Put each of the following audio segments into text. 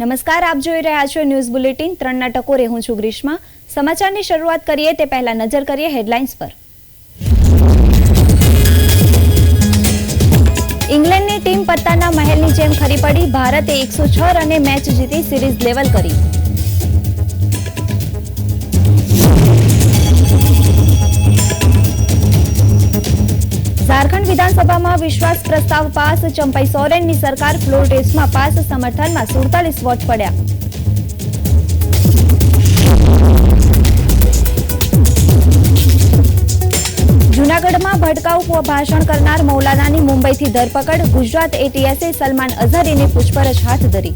નમસ્કાર, આપ જોઈ રહ્યા છો ન્યૂઝ બુલેટિન. ત્રણના ટકોરે હું છું ગ્રીષ્મા. સમાચારની શરૂઆત કરીએ તે પહેલા નજર કરીએ હેડલાઇન્સ પર. ઇંગ્લેન્ડની ટીમ પત્તાના મહેલની જેમ ખરી પડી. ભારતે એકસો છ રને મેચ જીતી સિરીઝ લેવલ કરી. ઝારખંડ વિધાનસભામાં વિશ્વાસ પ્રસ્તાવ પાસ, ચંપાઈ સોરેનની સરકાર ફ્લોર ટેસ્ટમાં પાસ, સમર્થનમાં સુડતાલીસ વોટ પડ્યા. જૂનાગઢમાં ભડકાઉ ભાષણ કરનાર મૌલાનાની મુંબઈથી ધરપકડ, ગુજરાત એટીએસે સલમાન અઝહરીની પૂછપરછ હાથ ધરી.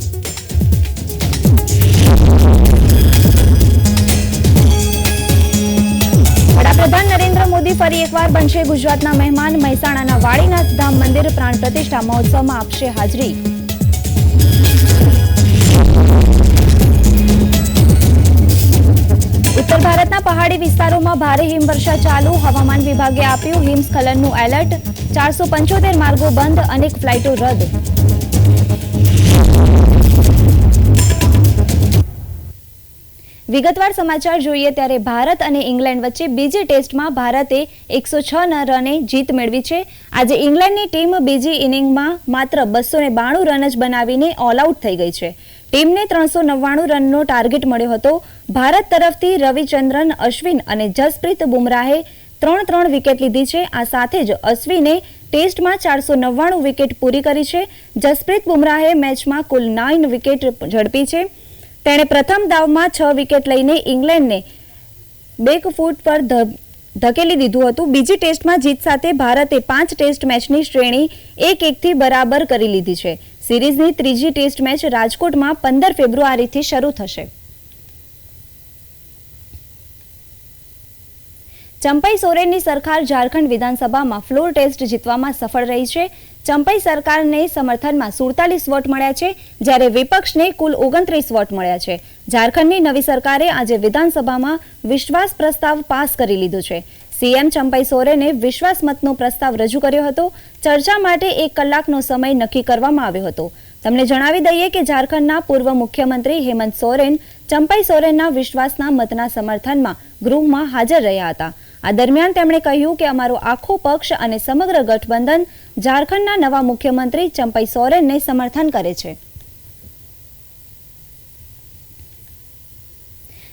વડાપ્રધાન નરેન્દ્ર મોદી ફરી એકવાર બનશે ગુજરાતના મહેમાન. મહેસાણાના વાળીનાથ ધામ મંદિર પ્રાણ પ્રતિષ્ઠા મહોત્સવમાં આપશે હાજરી. ઉત્તર ભારતના પહાડી વિસ્તારોમાં ભારે હિમવર્ષા ચાલુ. હવામાન વિભાગે આપ્યું હિમસ્ખલનનું એલર્ટ. ચારસો પંચોતેર માર્ગો બંધ, અનેક ફ્લાઇટો રદ. વિગતવાર સમાચાર જોઈએ ત્યારે ભારત અને ઇંગ્લેન્ડ વચ્ચે બીજી ટેસ્ટમાં ભારતે એકસો છ રને જીત મેળવી છે. આજે ઇંગ્લેન્ડની ટીમ બીજી ઇનિંગમાં માત્ર બસો બાણું રન જ બનાવીને ઓલ આઉટ થઈ ગઈ છે. ટીમને ત્રણસો નવ્વાણું રનનો ટાર્ગેટ મળ્યો હતો. ભારત તરફથી રવિચંદ્રન, અશ્વિન અને જસપ્રીત બુમરાહે ત્રણ ત્રણ વિકેટ લીધી છે. આ સાથે જ અશ્વિને ટેસ્ટમાં ચારસો નવ્વાણું વિકેટ પૂરી કરી છે. જસપ્રીત બુમરાહે મેચમાં કુલ નાઇન વિકેટ ઝડપી છે. તેણે પ્રથમ દાવમાં છ વિકેટ લઈને ઇંગ્લેન્ડને બેક ફૂટ પર ધકેલી દીધું હતું. બીજી ટેસ્ટમાં જીત સાથે ભારતે પાંચ ટેસ્ટ મેચની શ્રેણી એક એકથી બરાબર કરી લીધી છે. સિરીઝની ત્રીજી ટેસ્ટ મેચ રાજકોટમાં પંદર ફેબ્રુઆરીથી શરૂ થશે. ચંપાઈ સોરેનની સરકાર ઝારખંડ વિધાનસભામાં ફ્લોર ટેસ્ટ જીતવામાં સફળ રહી છે. ચંપાઈ સરકારને સમર્થનમાં સુડતાલીસ વોટ મળ્યા છે, જ્યારે વિપક્ષને કુલ ઓગણત્રીસ વોટ મળ્યા છે. ઝારખંડની નવી સરકારે આજે વિધાનસભામાં વિશ્વાસ પ્રસ્તાવ પાસ કરી લીધો છે. સીએમ ચંપાઈ સોરેને વિશ્વાસ મતનો પ્રસ્તાવ રજૂ કર્યો હતો. ચર્ચા માટે એક કલાકનો સમય નક્કી કરવામાં આવ્યો હતો. તમને જણાવી દઈએ કે ઝારખંડના પૂર્વ મુખ્યમંત્રી હેમંત સોરેન ચંપાઈ સોરેનના વિશ્વાસના મતના સમર્થનમાં ગૃહમાં હાજર રહ્યા હતા. આ દરમિયાન તેમણે કહ્યું કે અમારો આખો પક્ષ અને સમગ્ર ગઠબંધન ઝારખંડના નવા મુખ્યમંત્રી ચંપઈ સોરેનને સમર્થન કરે છે.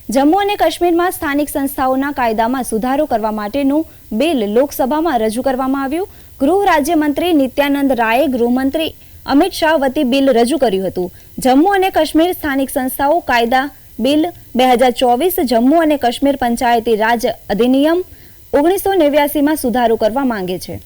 જમ્મુ અને કાશ્મીરમાં સ્થાનિક સંસ્થાઓના કાયદામાં સુધારો કરવા માટેનું બિલ લોકસભામાં રજૂ કરવામાં આવ્યું. ગૃહ રાજ્યમંત્રી નિત્યાનંદ રાયે ગૃહમંત્રી અમિત શાહ વતી બિલ રજૂ કર્યું હતું. જમ્મુ અને કાશ્મીર સ્થાનિક સંસ્થાઓ કાયદા બિલ બે જમ્મુ અને કાશ્મીર પંચાયતી રાજ અધિનિયમ ઓગણીસો નેવ્યાસીમાં સુધારો કરવા માંગે છે.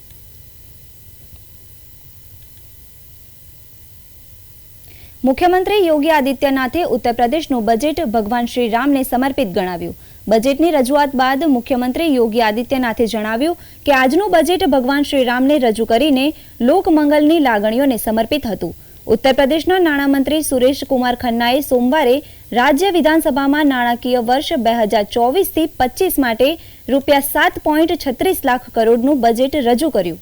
મુખ્યમંત્રી યોગી આદિત્યનાથે ઉત્તર પ્રદેશનું બજેટ ભગવાન શ્રી રામને સમર્પિત ગણાવ્યું. બજેટની રજૂઆત બાદ મુખ્યમંત્રી યોગી આદિત્યનાથે જણાવ્યું કે આજનું બજેટ ભગવાન શ્રી રામને રજૂ કરીને લોકમંગલની લાગણીઓને સમર્પિત હતું. ઉત્તર પ્રદેશના નાણામંત્રી સુરેશ કુમાર ખન્નાએ સોમવારે રાજ્ય વિધાનસભામાં નાણાકીય વર્ષ બે હજાર ચોવીસથી પચીસ માટે રૂપિયા સાત પોઈન્ટ છત્રીસ લાખ કરોડનું બજેટ રજૂ કર્યું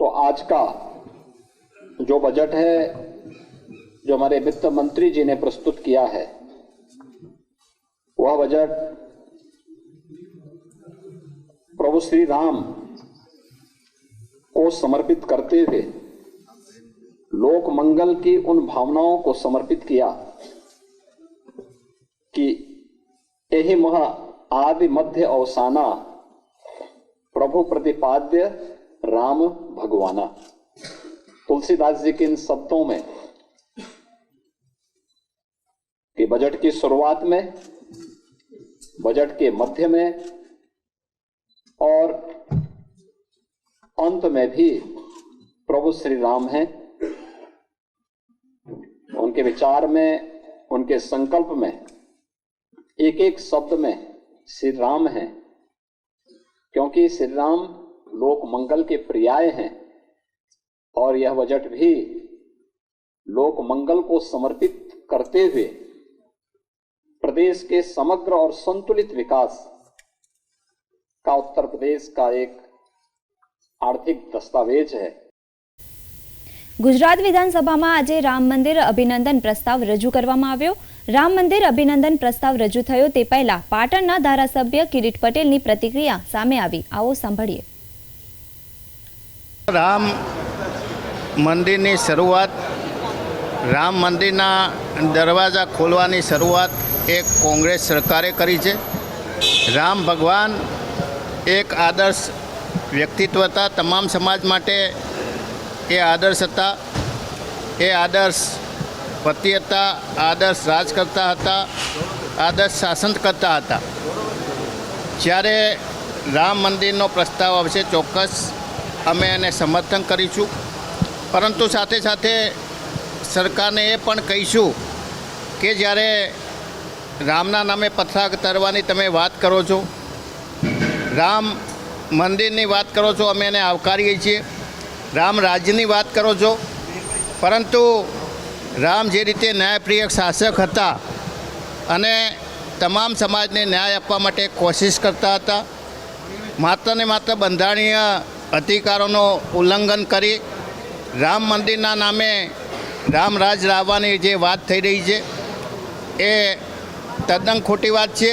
तो आज का जो बजट है जो हमारे वित्त मंत्री जी ने प्रस्तुत किया है वह बजट प्रभु श्री राम को समर्पित करते हुए लोक मंगल की उन भावनाओं को समर्पित किया कि यही मह आदि मध्य अवसाना, प्रभु प्रतिपाद्य राम भगवाना। तुलसीदास जी के इन शब्दों में कि बजट की शुरुआत में, बजट के मध्य में, और अंत में भी प्रभु श्री राम हैं। उनके विचार में, उनके संकल्प में एक एक शब्द में श्री राम है। क्योंकि श्री राम लोक मंगल के पर्याय हैं और यह बजट भी लोक मंगल को समर्पित करते हुए प्रदेश के समग्र और संतुलित विकास का उत्तर प्रदेश का एक आर्थिक दस्तावेज़ है। ગુજરાત વિધાનસભામાં આજે રામ મંદિર અભિનંદન પ્રસ્તાવ રજૂ કરવામાં આવ્યો. રામ મંદિર અભિનંદન પ્રસ્તાવ રજૂ થયો તે પહેલા પાટણના ધારાસભ્ય કિરીટ પટેલની પ્રતિક્રિયા સામે આવી. આવો સાંભળીએ. રામ મંદિરની શરૂઆત, રામ મંદિરના દરવાજા ખોલવાની શરૂઆત એક કોંગ્રેસ સરકારે કરી છે. રામ ભગવાન એક આદર્શ વ્યક્તિત્વ હતા. તમામ સમાજ માટે એ આદર્શ હતા. એ આદર્શ પતિ હતા, આદર્શ રાજ કરતા હતા, આદર્શ શાસન કરતા હતા. જ્યારે રામ મંદિરનો પ્રસ્તાવ આવશે ચોક્કસ અમે એને સમર્થન કરીશું. પરંતુ સાથે સાથે સરકારને એ પણ કહીશું કે જ્યારે રામના નામે પથરા તરવાની તમે વાત કરો છો, રામ મંદિરની વાત કરો છો, અમે એને આવકારીએ છીએ. રામ રાજ્યની વાત કરો છો. પરંતુ રામ જે રીતે ન્યાયપ્રિય શાસક હતા અને તમામ સમાજને ન્યાય આપવા માટે કોશિશ કરતા હતા, માત્ર ને માત્ર બંધારણીય અધિકારોનો ઉલ્લંઘન કરી રામ મંદિરના નામે રામ રાજ લાવવાની જે વાત થઈ રહી છે, એ તદ્દન ખોટી વાત છે.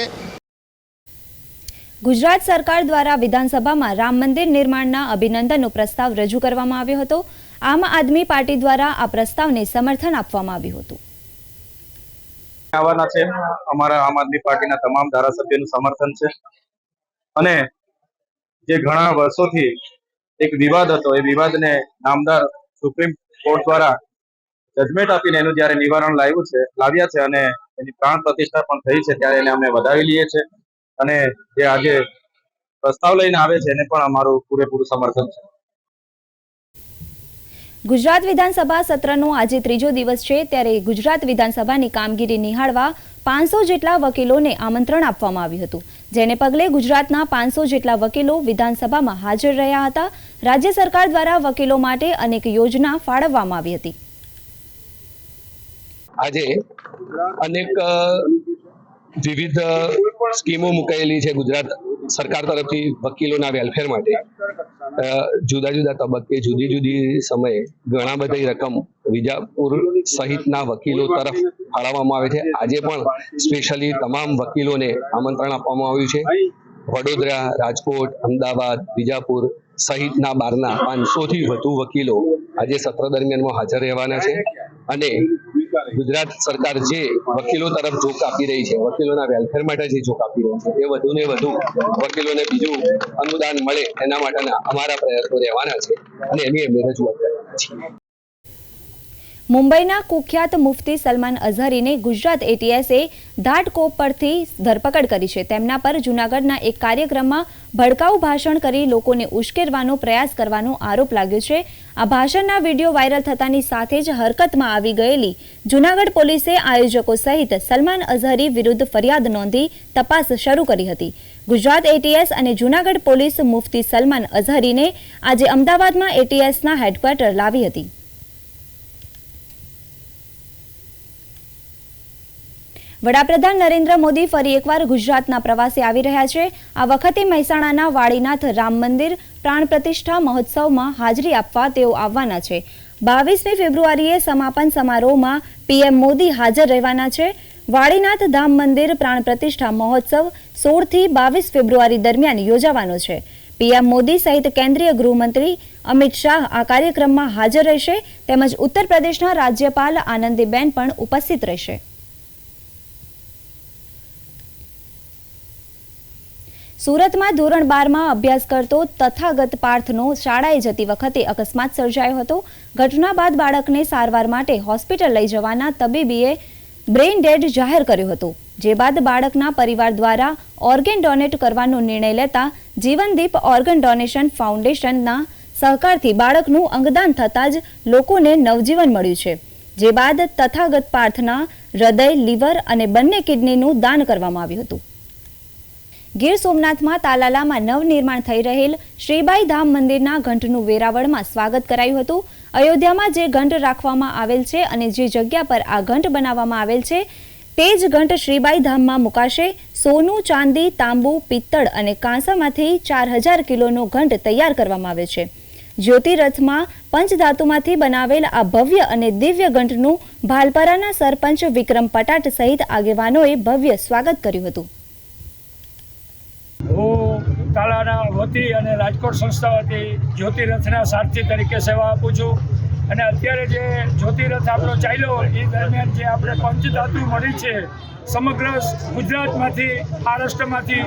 ગુજરાત સરકાર દ્વારા વિધાનસભામાં રામ મંદિર નિર્માણના અભિનંદનનો પ્રસ્તાવ રજૂ કરવામાં આવ્યો હતો. આમ આદમી પાર્ટી દ્વારા આ પ્રસ્તાવને સમર્થન આપવામાં આવ્યું હતું. આવવાના છે. અમારા આમ આદમી પાર્ટીના તમામ ધારાસભ્યોનું સમર્થન છે. અને જે ઘણા વર્ષોથી એક વિવાદ હતો, એ વિવાદને નામદાર સુપ્રીમ કોર્ટ દ્વારા જજમેન્ટ આપીને એનું જ્યારે નિવારણ લાવ્યું છે, લાવ્યા છે અને એની પ્રાણ પ્રતિષ્ઠા પણ થઈ છે, ત્યારે એને અમે વધાવી લઈએ છીએ. અને જે આજે પ્રસ્તાવ લઈને આવે છે એને પણ અમારું પૂરેપૂરું સમર્થન છે. ગુજરાત વિધાનસભા સત્રનો આજે ત્રીજો દિવસ છે ત્યારે ગુજરાત વિધાનસભાની કામગીરી નિહાળવા પાંચસો જેટલા વકીલોને આમંત્રણ આપવામાં આવ્યું હતું. જેને પગલે ગુજરાતના પાંચસો જેટલા વકીલો વિધાનસભામાં હાજર રહ્યા હતા. રાજ્ય સરકાર દ્વારા વકીલો માટે અનેક યોજના ફાળવવામાં આવી હતી. આજે અનેક વિવિધ સ્કીમો મુકાયેલી છે ગુજરાત સરકાર તરફથી વકીલોના વેલફેર માટે. જુદા જુદા તબક્કે જુદી જુદી સમયે ઘણા બધી રકમ વિજાપુર સહિતના વકીલો તરફ ફાળવવામાં આવે છે. આજે પણ સ્પેશિયલી તમામ વકીલોને આમંત્રણ આપવામાં આવ્યું છે. વડોદરા, રાજકોટ, અમદાવાદ, વિજાપુર સહિતના બારના પાંચસો થી વધુ વકીલો આજે સત્ર દરમિયાનમાં હાજર રહેવાના છે. અને ગુજરાત સરકાર જે વકીલો તરફ જોક આપી રહી છે, વકીલોના વેલફેર માટે જે જોક આપી રહી છે, એ વધુ ને વધુ વકીલોને બીજું અનુદાન મળે એના માટેના અમારા પ્રયત્નો રહેવાના છે અને એની અમે રજૂઆત કરવાના છીએ. મુંબઈના કુખ્યાત મુફતી સલમાન અઝહરીને ગુજરાત એટીએસે ધાટકોપ પરથી ધરપકડ કરી છે. તેમના પર જૂનાગઢના એક કાર્યક્રમમાં ભડકાઉ ભાષણ કરી લોકોને ઉશ્કેરવાનો પ્રયાસ કરવાનો આરોપ લાગ્યો છે. આ ભાષણના વીડિયો વાયરલ થતાની સાથે જ હરકતમાં આવી ગયેલી જૂનાગઢ પોલીસે આયોજકો સહિત સલમાન અઝહરી વિરુદ્ધ ફરિયાદ નોંધી તપાસ શરૂ કરી હતી. ગુજરાત એટીએસ અને જૂનાગઢ પોલીસ મુફતી સલમાન અઝહરીને આજે અમદાવાદમાં એટીએસના હેડક્વાર્ટર લાવી હતી. વડાપ્રધાન નરેન્દ્ર મોદી ફરી એકવાર ગુજરાતના પ્રવાસે આવી રહ્યા છે. આ વખતે મહેસાણાના વાડીનાથ રામ મંદિર પ્રાણ પ્રતિષ્ઠા મહોત્સવમાં હાજરી આપવા તેઓ આવવાના છે. બાવીસમી ફેબ્રુઆરીએ સમાપન સમારોહમાં પીએમ મોદી હાજર રહેવાના છે. વાડીનાથ ધામ મંદિર પ્રાણ પ્રતિષ્ઠા મહોત્સવ સોળથી બાવીસ ફેબ્રુઆરી દરમિયાન યોજાવાનો છે. પીએમ મોદી સહિત કેન્દ્રીય ગૃહમંત્રી અમિત શાહ આ કાર્યક્રમમાં હાજર રહેશે. તેમજ ઉત્તર પ્રદેશના રાજ્યપાલ આનંદીબેન પણ ઉપસ્થિત રહેશે. સુરતમાં ધોરણ બારમાં અભ્યાસ કરતો તથાગત પાર્થનો શાળાએ જતી વખતે અકસ્માત સર્જાયો હતો. ઘટના બાદ બાળકને સારવાર માટે હોસ્પિટલ લઈ જવાના તબીબીએ બ્રેઇન ડેડ જાહેર કર્યો હતો. જે બાદ બાળકના પરિવાર દ્વારા ઓર્ગન ડોનેટ કરવાનો નિર્ણય લેતા જીવનદીપ ઓર્ગન ડોનેશન ફાઉન્ડેશનના સહકારથી બાળકનું અંગદાન થતાં જ લોકોને નવજીવન મળ્યું છે. જે બાદ તથાગત પાર્થના હૃદય, લીવર અને બંને કિડનીનું દાન કરવામાં આવ્યું હતું. ગીર સોમનાથમાં તાલાલામાં નવનિર્માણ થઈ રહેલ શ્રીબાઈ ધામ મંદિરના ઘંટનું વેરાવળમાં સ્વાગત કરાયું હતું. અયોધ્યામાં જે ઘંટ રાખવામાં આવેલ છે અને જે જગ્યા પર આ ઘંટ બનાવવામાં આવેલ છે, તે જ ઘંટ શ્રીબાઈ ધામમાં મુકાશે. સોનું, ચાંદી, તાંબુ, પિત્તળ અને કાંસામાંથી ચાર હજાર કિલોનો ઘંટ તૈયાર કરવામાં આવે છે. જ્યોતિરથમાં પંચધાતુમાંથી બનાવેલ આ ભવ્ય અને દિવ્ય ઘંટનું ભાલપરાના સરપંચ વિક્રમ પટાટ સહિત આગેવાનોએ ભવ્ય સ્વાગત કર્યું હતું. હું તાલાના વતી અને રાજકોટ સંસ્થા વતી જ્યોતિરથના સારથી તરીકે સેવા આપું છું. અને અત્યારે જે જ્યોતિરથ આપણો ચાલ્યો એ દરમિયાન જે આપણે પંચધાતુ મળી છે, સમગ્ર ગુજરાતમાંથી, મહારાષ્ટ્રમાંથી,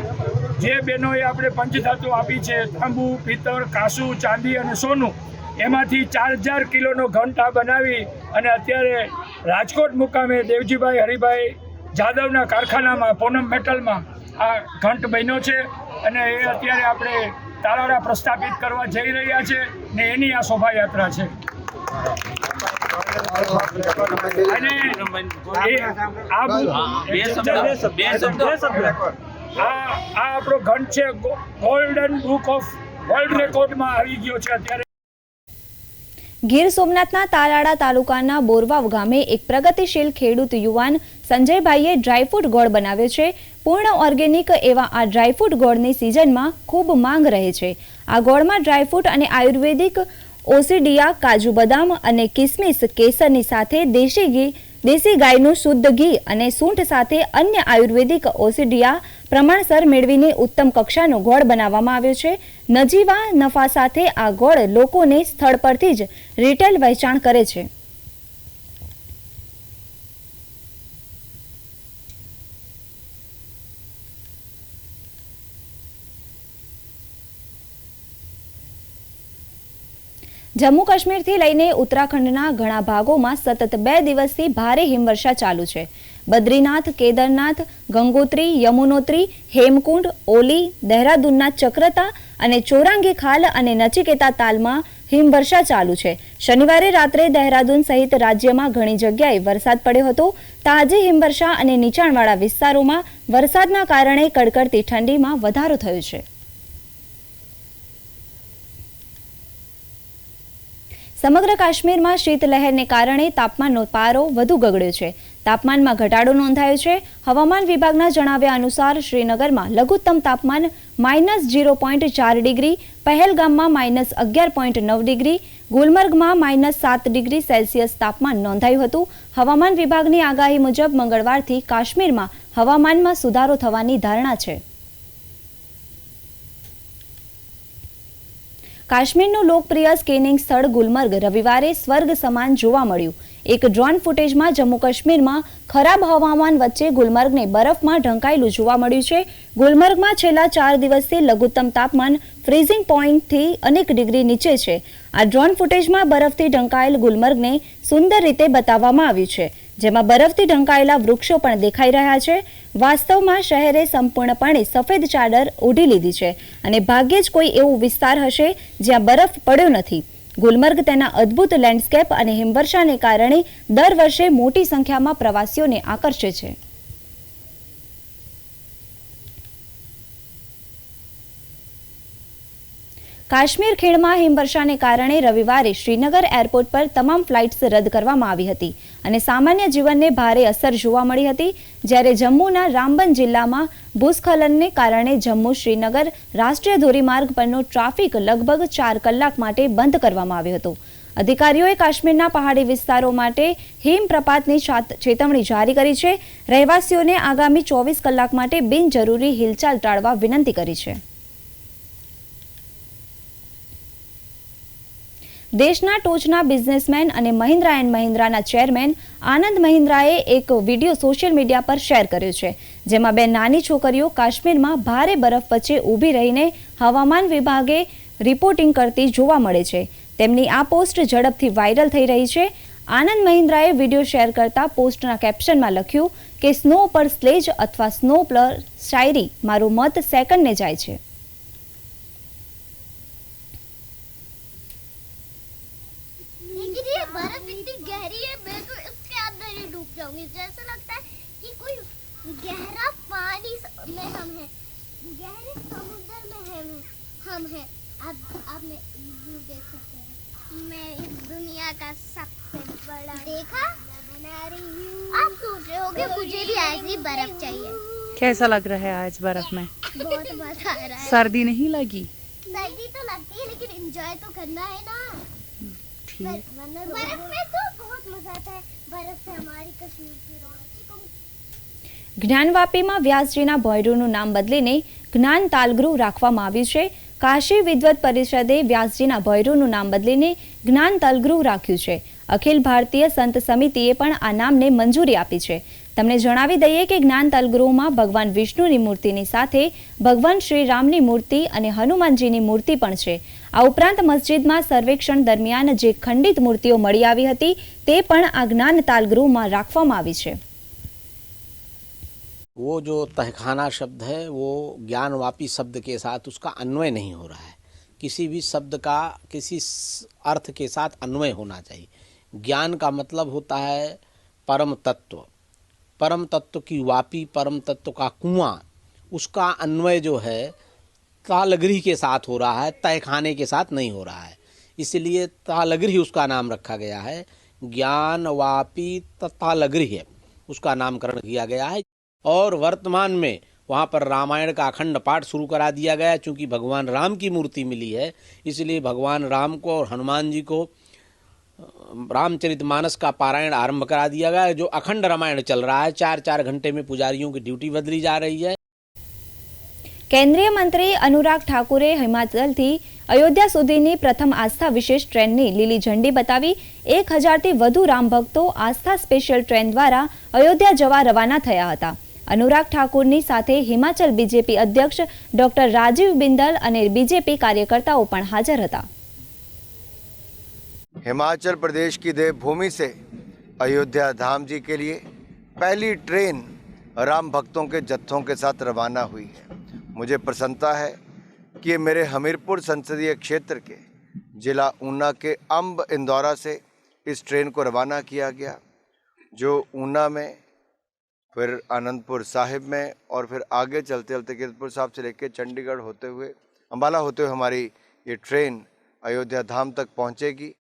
જે બહેનોએ આપણે પંચધાતુ આપી છે, તાંબુ, પિત્તળ કાસુ ચાંદી અને સોનું, એમાંથી ચાર હજાર કિલોનો ઘંટ બનાવી અને અત્યારે રાજકોટ મુકામે દેવજીભાઈ હરિભાઈ જાદવના કારખાનામાં, પૂનમ મેટલમાં આ ઘંટ બન્યો છે અને એ અત્યારે આપણે તાલાળા પ્રસ્થાપિત કરવા જઈ રહ્યા છે ને એની આ શોભાયાત્રા છે. અને આ આપણો ઘંટ છે ગોલ્ડન બુક ઓફ વર્લ્ડ રેકોર્ડમાં આવી ગયો છે અત્યારે. ગીર સોમનાથના તાલાડા તાલુકાના બોરવાવ ગામે એક પ્રગતિશીલ ખેડૂત યુવાન સંજયભાઈએ ડ્રાયફ્રૂટ ગોળ બનાવ્યો છે. પૂર્ણ ઓર્ગેનિક એવા આ ડ્રાયફ્રૂટ ગોળની સિઝનમાં ખૂબ માંગ રહે છે. આ ગોળમાં ડ્રાયફ્રૂટ અને આયુર્વેદિક ઓસિડિયા, કાજુ બદામ અને કિસમિસ કેસરની સાથે દેશી ઘી દેશી ગાયનું શુદ્ધ ઘી અને સૂંઠ સાથે અન્ય આયુર્વેદિક ઓસિડિયા પ્રમાણસર મેળવીને ઉત્તમ કક્ષાનો ગોળ બનાવવામાં આવ્યો છે. નજીવા નફા સાથે આ ગોળ લોકોને સ્થળ પરથી જ રિટેલ વેચાણ કરે છે. જમ્મુ કાશ્મીરથી લઈને ઉત્તરાખંડના ઘણા ભાગોમાં સતત બે દિવસથી ભારે હિમવર્ષા ચાલુ છે. બદ્રીનાથ, કેદારનાથ, ગંગોત્રી, યમુનોત્રી, હેમકુંડ, ઓલી, દહેરાદૂનના ચક્રતા અને ચોરાંગી ખાલ અને નચિકેતા તાલમાં હિમવર્ષા ચાલુ છે. શનિવારે રાત્રે દહેરાદૂન સહિત રાજ્યમાં ઘણી જગ્યાએ વરસાદ પડ્યો હતો. તાજી હિમવર્ષા અને નીચાણવાળા વિસ્તારોમાં વરસાદના કારણે કડકડતી ઠંડીમાં વધારો થયો છે. સમગ્ર કાશ્મીરમાં શીતલહેરને કારણે તાપમાનનો પારો વધુ ગગડ્યો છે. તાપમાનમાં ઘટાડો નોંધાયો છે. હવામાન વિભાગના જણાવ્યા અનુસાર શ્રીનગરમાં લઘુત્તમ તાપમાન માઇનસ જીરો પોઈન્ટ ચાર ડિગ્રી, પહેલગામમાં માઇનસ અગિયાર પોઈન્ટ નવ ડિગ્રી, ગુલમર્ગમાં માઇનસ સાત ડિગ્રી સેલ્સિયસ તાપમાન નોંધાયું હતું. હવામાન વિભાગની આગાહી મુજબ મંગળવારથી કાશ્મીરમાં હવામાનમાં સુધારો થવાની ધારણા છે. કાશ્મીરનું લોકપ્રિય સ્કેનિંગ સ્થળ ગુલમર્ગ રવિવારે સ્વર્ગ સમાન જોવા મળ્યું. એક ડ્રોન ફૂટેજમાં જમ્મુ કાશ્મીરમાં ખરાબ હવામાન વચ્ચે ગુલમર્ગને બરફમાં ઢંકાયેલું જોવા મળ્યું છે. ગુલમર્ગમાં છેલ્લા ચાર દિવસથી લઘુત્તમ તાપમાન ફ્રીઝિંગ પોઈન્ટથી અનેક ડિગ્રી નીચે છે. આ ડ્રોન ફૂટેજમાં બરફથી ઢંકાયેલ ગુલમર્ગને સુંદર રીતે બતાવવામાં આવ્યું છે. જેમાં બરફથી ઢંકાયેલા વૃક્ષો પણ દેખાઈ રહ્યા છે. વાસ્તવમાં શહેરે સંપૂર્ણપણે સફેદ ચાદર ઓઢી લીધી છે અને ભાગ્યે જ કોઈ એવું વિસ્તાર હશે જ્યાં બરફ પડ્યો નથી. ગુલમર્ગ તેના અદ્ભુત લેન્ડસ્કેપ અને હિમવર્ષાને કારણે દર વર્ષે મોટી સંખ્યામાં પ્રવાસીઓને આકર્ષે છે. કાશ્મીર ખીણમાં હિમવર્ષાને કારણે રવિવારે શ્રીનગર એરપોર્ટ પર તમામ ફ્લાઇટ્સ રદ કરવામાં આવી હતી અને સામાન્ય જીવનને ભારે અસર જોવા મળી હતી, જ્યારે જમ્મુના રામબન જિલ્લામાં ભૂસ્ખલનને કારણે જમ્મુ શ્રીનગર રાષ્ટ્રીય ધોરીમાર્ગ પરનો ટ્રાફિક લગભગ ચાર કલાક માટે બંધ કરવામાં આવ્યો હતો. અધિકારીઓએ કાશ્મીરના પહાડી વિસ્તારો માટે હિમપ્રપાતની ચેતવણી જારી કરી છે. રહેવાસીઓને આગામી ચોવીસ કલાક માટે બિનજરૂરી હિલચાલ ટાળવા વિનંતી કરી છે. દેશના ટોચના બિઝનેસમેન અને મહિન્દ્રા એન્ડ મહિન્દ્રાના ચેરમેન આનંદ મહિન્દ્રાએ એક વીડિયો સોશિયલ મીડિયા પર શેર કર્યો છે, જેમાં બે નાની છોકરીઓ કાશ્મીરમાં ભારે બરફ વચ્ચે ઊભી રહીને હવામાન વિભાગે રિપોર્ટિંગ કરતી જોવા મળે છે. તેમની આ પોસ્ટ ઝડપથી વાયરલ થઈ રહી છે. આનંદ મહિન્દ્રાએ વીડિયો શેર કરતા પોસ્ટના કેપ્શનમાં લખ્યું કે, સ્નો પર સ્લેજ અથવા સ્નો પર શાયરી, મારું મત સેકન્ડને જાય છે. गहरा पानी में हम हैं। गहरे समुद्र में हम हैं। हम हैं। अब अब मैं व्यू देख सकते हैं। मैं इस दुनिया का सबसे बड़ा देखा बना रही हूँ। आप सोच रहे होगे मुझे भी ऐसी बर्फ़ चाहिए। कैसा लग रहा है आज बर्फ़ में? बहुत मज़ा आ रहा है। सर्दी नहीं लगी? सर्दी तो लगती है लेकिन एंजॉय तो करना है ना। बर- बर्फ़ में तो बहुत मज़ा आता है। बर्फ़ से हमारी कश्मीर की रौनक को જ્ઞાનવાપીમાં વ્યાસજીના ભોયરુનું નામ બદલીને જ્ઞાન તાલગૃહ રાખવામાં આવ્યું છે. કાશી વિદ્વત પરિષદે વ્યાસજીના ભોયરુનું નામ બદલીને જ્ઞાન તલગૃહ રાખ્યું છે. અખિલ ભારતીય સંત સમિતિએ પણ આ નામને મંજૂરી આપી છે. તમને જણાવી દઈએ કે જ્ઞાન તલગૃહમાં ભગવાન વિષ્ણુની મૂર્તિની સાથે ભગવાન શ્રીરામની મૂર્તિ અને હનુમાનજીની મૂર્તિ પણ છે. આ ઉપરાંત મસ્જિદમાં સર્વેક્ષણ દરમિયાન જે ખંડિત મૂર્તિઓ મળી આવી હતી તે પણ આ જ્ઞાન તાલગૃહમાં રાખવામાં આવી છે. वो जो तहखाना शब्द है, वो ज्ञानवापी शब्द के साथ उसका अन्वय नहीं हो रहा है। किसी भी शब्द का, किसी अर्थ के साथ अन्वय होना चाहिए। ज्ञान का मतलब होता है परम तत्व। परम तत्व की वापी, परम तत्व का कुआँ, उसका अन्वय जो है, तालगृह के साथ हो रहा है, तहखाने के साथ नहीं हो रहा है। इसलिए तालगृह उसका नाम रखा गया है। ज्ञान ज्ञानवापी तालगृह उसका नामकरण किया गया है। और वर्तमान में वहाँ पर रामायण का अखंड पाठ शुरू करा दिया गया है चूँकि भगवान राम की मूर्ति मिली है इसलिए भगवान राम को और हनुमान जी को रामचरित मानस का पारायण आरंभ करा दिया गया है जो अखंड रामायण चल रहा है चार चार घंटे में पुजारियों की ड्यूटी बदली जा रही है કેન્દ્રીય મંત્રી અનુરાગ ઠાકુરે હિમાચલથી અયોધ્યા સુધીની પ્રથમ આસ્થા વિશેષ ટ્રેનની લીલી ઝંડી બતાવી એક હજારથી વધુ રામ ભક્તો આસ્થા સ્પેશિયલ ટ્રેન દ્વારા અયોધ્યા જવા રવાના થયા હતા અનુરાગ ઠાકુરની સાથે હિમાચલ બીજેપી અધ્યક્ષ ડોક્ટર રાજીવ બિંદલ અને બીજેપી કાર્યકર્તાઓ પણ હાજર હતા हिमाचल प्रदेश की देवभूमि से अयोध्या धाम जी के लिए पहली ट्रेन राम भक्तों के जत्थों के साथ रवाना हुई है मुझे प्रसन्नता है कि ये मेरे हमीरपुर संसदीय क्षेत्र के जिला ऊना के अम्ब इंदौरा से इस ट्रेन को रवाना किया गया जो ऊना में फिर आनंदपुर साहिब में और फिर आगे चलते चलते कीरतपुर साहब से लेकर चंडीगढ़ होते हुए अम्बाला होते हुए हमारी ये ट्रेन अयोध्या धाम तक पहुंचेगी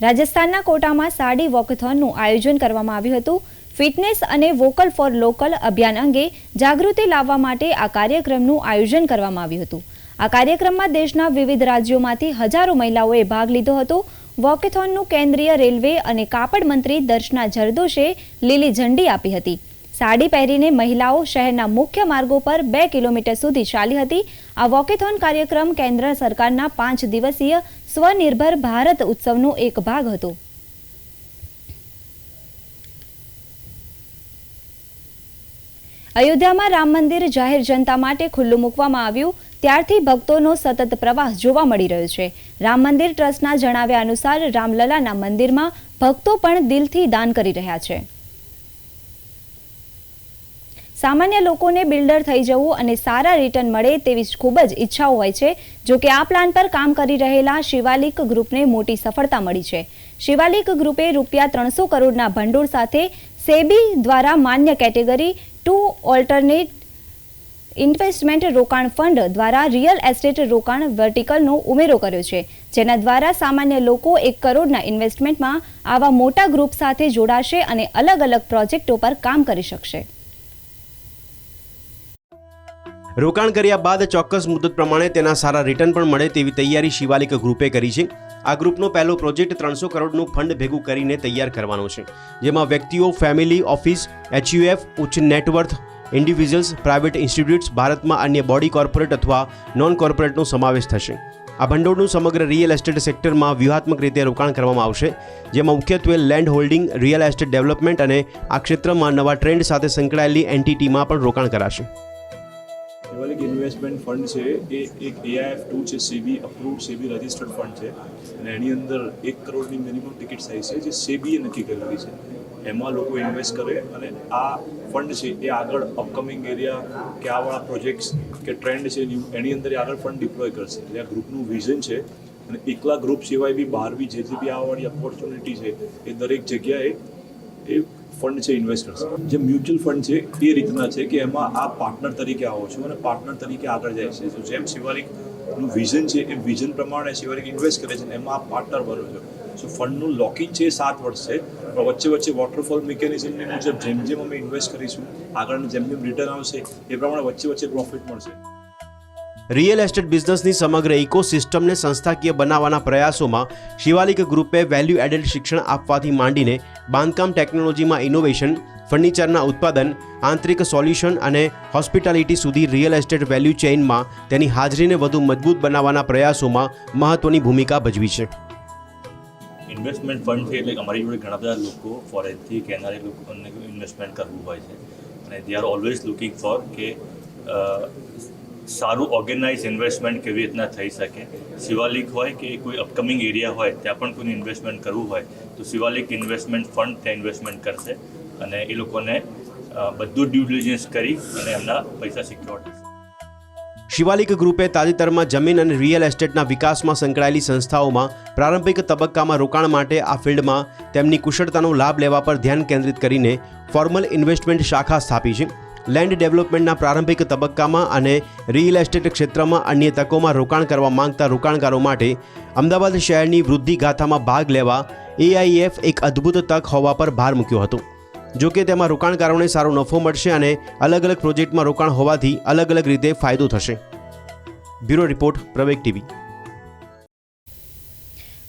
રાજસ્થાનના કોટામાં સાડી વોકથોનનું આયોજન કરવામાં આવ્યું હતું ફિટનેસ અને વોકલ ફોર લોકલ અભિયાન અંગે જાગૃતિ લાવવા માટે આ કાર્યક્રમનું આયોજન કરવામાં આવ્યું હતું આ કાર્યક્રમમાં દેશના વિવિધ રાજ્યોમાંથી હજારો મહિલાઓએ ભાગ લીધો હતો વોકેથોનનું કેન્દ્રીય રેલવે અને કાપડ મંત્રી દર્શના જરદોશે લીલી ઝંડી આપી હતી સાડી પહેરીને મહિલાઓ શહેરના મુખ્ય માર્ગો પર બે કિલોમીટર સુધી ચાલી હતી. આ વોકેથોન કાર્યક્રમ કેન્દ્ર સરકારના પાંચ દિવસીય સ્વનિર્ભર ભારત ઉત્સવનો એક ભાગ હતો. અયોધ્યામાં રામ મંદિર જાહેર જનતા માટે ખુલ્લું મૂકવામાં આવ્યું. ત્યારથી ભક્તોનો સતત પ્રવાહ જોવા મળી રહ્યો છે. રામ મંદિર ટ્રસ્ટના જણાવ્યા અનુસાર રામલલાના મંદિરમાં ભક્તો પણ દિલથી દાન કરી રહ્યા છે. સામાન્ય લોકોને બિલ્ડર થઈ જવું અને સારા રિટર્ન મળે તેવી ખૂબ જ ઈચ્છાઓ હોય છે, જો કે આ પ્લાન પર કામ કરી રહેલા શિવાલિક ગ્રુપને મોટી સફળતા મળી છે. શિવાલિક ગ્રુપે રૂપિયા ત્રણસો કરોડના ભંડોળ સાથે સેબી દ્વારા માન્ય કેટેગરી ટુ ઓલ્ટરનેટ ઇન્વેસ્ટમેન્ટ રોકાણ ફંડ દ્વારા રિયલ એસ્ટેટ રોકાણ વર્ટિકલનો ઉમેરો કર્યો છે, જેના દ્વારા સામાન્ય લોકો એક કરોડના ઇન્વેસ્ટમેન્ટમાં આવા મોટા ગ્રુપ સાથે જોડાશે અને અલગ અલગ પ્રોજેક્ટો પર કામ કરી શકશે. રોકાણ કર્યા બાદ ચોક્કસ મુદત પ્રમાણે તેના સારા રિટર્ન પણ મળે તેવી તૈયારી શિવાલિક ગ્રુપે કરી છે. આ ગ્રુપનો પહેલો પ્રોજેક્ટ ત્રણસો કરોડનું ફંડ ભેગું કરીને તૈયાર કરવાનો છે. જેમાં વ્યક્તિઓ, ફેમિલી, ઓફિસ, એચયુએફ, ઉચ્ચ નેટવર્થ, ઇન્ડિવિજ્યુઅલ્સ, પ્રાઇવેટ ઇન્સ્ટિટ્યૂટ્સ, ભારતમાં અન્ય બોડી કોર્પોરેટ અથવા નોન કોર્પોરેટનો સમાવેશ થશે. આ ભંડોળનું સમગ્ર રિયલ એસ્ટેટ સેક્ટરમાં વ્યૂહાત્મક રીતે રોકાણ કરવામાં આવશે, જેમાં મુખ્યત્વે land holding, real estate development અને આ ક્ષેત્રમાં નવા ટ્રેન્ડ સાથે સંકળાયેલી એન્ટિટીમાં પણ રોકાણ કરાશે. શિવાલિક ઇન્વેસ્ટમેન્ટ ફંડ છે, એ એક એઆઈએફ ટુ છે, SEBI approve SEBI registered fund છે. અને એની અંદર એક કરોડની મિનિમમ ટિકિટ સાઇઝ છે, જે સેબીએ નક્કી કરેલી છે. એમાં લોકો ઇન્વેસ્ટ કરે અને આ ફંડ છે, એ આગળ અપકમિંગ એરિયા કે આવાળા પ્રોજેક્ટ્સ કે ટ્રેન્ડ છે એની અંદર એ આગળ ફંડ ડિપ્લોય કરશે. એટલે આ ગ્રુપનું વિઝન છે. અને એકલા ગ્રુપ સિવાય બી બહાર બી જે જે બી આવવાની ઓપોર્ચ્યુનિટી છે, એ દરેક જગ્યાએ એ ફંડ છે ઇન્વેસ્ટર્સ. જે મ્યુચ્યુઅલ ફંડ છે, એ રીતના છે કે એમાં આ પાર્ટનર તરીકે આવો છો અને પાર્ટનર તરીકે આગળ જાય છે. જેમ શિવાલિકનું વિઝન છે, એ વિઝન પ્રમાણે શિવાલિક ઇન્વેસ્ટ કરે છે એમાં આ પાર્ટનર બનો છો. સો ફંડનું લોકિંગ છે એ સાત વર્ષ છે. પણ વચ્ચે વચ્ચે વોટરફોલ મિકેનિઝમની મુજબ જેમ જેમ અમે ઇન્વેસ્ટ કરીશું આગળ જેમ જેમ રિટર્ન આવશે, એ પ્રમાણે વચ્ચે વચ્ચે પ્રોફિટ મળશે. રિયલ એસ્ટેટ બિઝનેસની સમગ્ર ઇકોસિસ્ટમને સંસ્થાકીય બનાવવાના પ્રયાસોમાં શિવાલિક ગ્રુપે વેલ્યુ એડેડ શિક્ષણ આપવાથી માંડીને બાંધકામ ટેકનોલોજીમાં ઇનોવેશન ફર્નિચરના ઉત્પાદન, આંતરિક સોલ્યુશન અને હોસ્પિટાલિટી સુધી રિયલ એસ્ટેટ વેલ્યુ ચેઇનમાં તેની હાજરીને વધુ મજબૂત બનાવવાના પ્રયાસોમાં મહત્વની ભૂમિકા ભજવી છે. ઇન્વેસ્ટમેન્ટ ફંડ છે એટલે અમારી જોડે ઘણા બધા લોકો ફોરેનથી કેનારી લોકોને ઇન્વેસ્ટમેન્ટ કરવું હોય છે. અને they are always looking for કે સારું ઓર્ગેનાઇઝ ઇન્વેસ્ટમેન્ટ કેવી રીતના થઈ શકે? શિવાલિક હોય કે કોઈ અપકમિંગ એરિયા હોય, ત્યાં પણ કોઈને ઇન્વેસ્ટમેન્ટ કરવું હોય, તો શિવાલિક ઇન્વેસ્ટમેન્ટ ફંડ ત્યાં ઇન્વેસ્ટમેન્ટ કરશે અને એ લોકોને બધું ડ્યુ ડિલિજન્સ કરી અને એમના પૈસા સિક્યોર શિવાલિક ગ્રુપે તાજેતરમાં જમીન અને રિયલ એસ્ટેટના વિકાસમાં સંકળાયેલી સંસ્થાઓમાં પ્રારંભિક તબક્કામાં રોકાણ માટે આ ફિલ્ડમાં તેમની કુશળતાનો લાભ લેવા પર ધ્યાન કેન્દ્રિત કરીને ફોર્મલ ઇન્વેસ્ટમેન્ટ શાખા સ્થાપી છે. લેન્ડ ડેવલપમેન્ટના પ્રારંભિક તબક્કામાં અને રિયલ એસ્ટેટ ક્ષેત્રમાં અન્ય તકોમાં રોકાણ કરવા માંગતા રોકાણકારો માટે અમદાવાદ શહેરની વૃદ્ધિ ગાથામાં ભાગ લેવા એઆઈએફ એક અદ્ભુત તક હોવા પર ભાર મૂક્યો હતો. જો કે તેમાં રોકાણકારોને સારો નફો મળશે અને અલગ અલગ પ્રોજેક્ટમાં રોકાણ હોવાથી અલગ અલગ રીતે ફાયદો થશે. બ્યુરો રિપોર્ટ પ્રવેક ટીવી.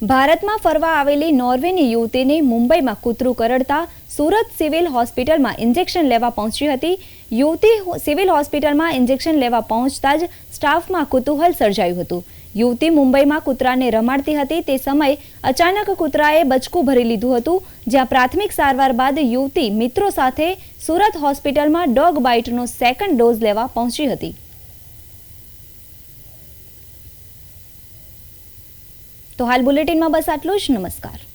ભારતમાં ફરવા આવેલી નોર્વેની યુવતીને મુંબઈમાં કૂતરું કરડતા સુરત સિવિલ હોસ્પિટલમાં ઇન્જેક્શન લેવા પહોંચી હતી. યુવતી સિવિલ હોસ્પિટલમાં ઇન્જેક્શન લેવા પહોંચતા જ સ્ટાફમાં કુતૂહલ સર્જાયું હતું. યુવતી મુંબઈમાં કૂતરાને રમાડતી હતી. તે સમયે અચાનક કૂતરાએ બચકું ભરી લીધું હતું. જ્યાં પ્રાથમિક સારવાર બાદ યુવતી મિત્રો સાથે સુરત હોસ્પિટલમાં ડોગ બાઇટનો સેકન્ડ ડોઝ લેવા પહોંચી હતી. તો હાલ બુલેટિનમાં બસ આટલું જ. નમસ્કાર.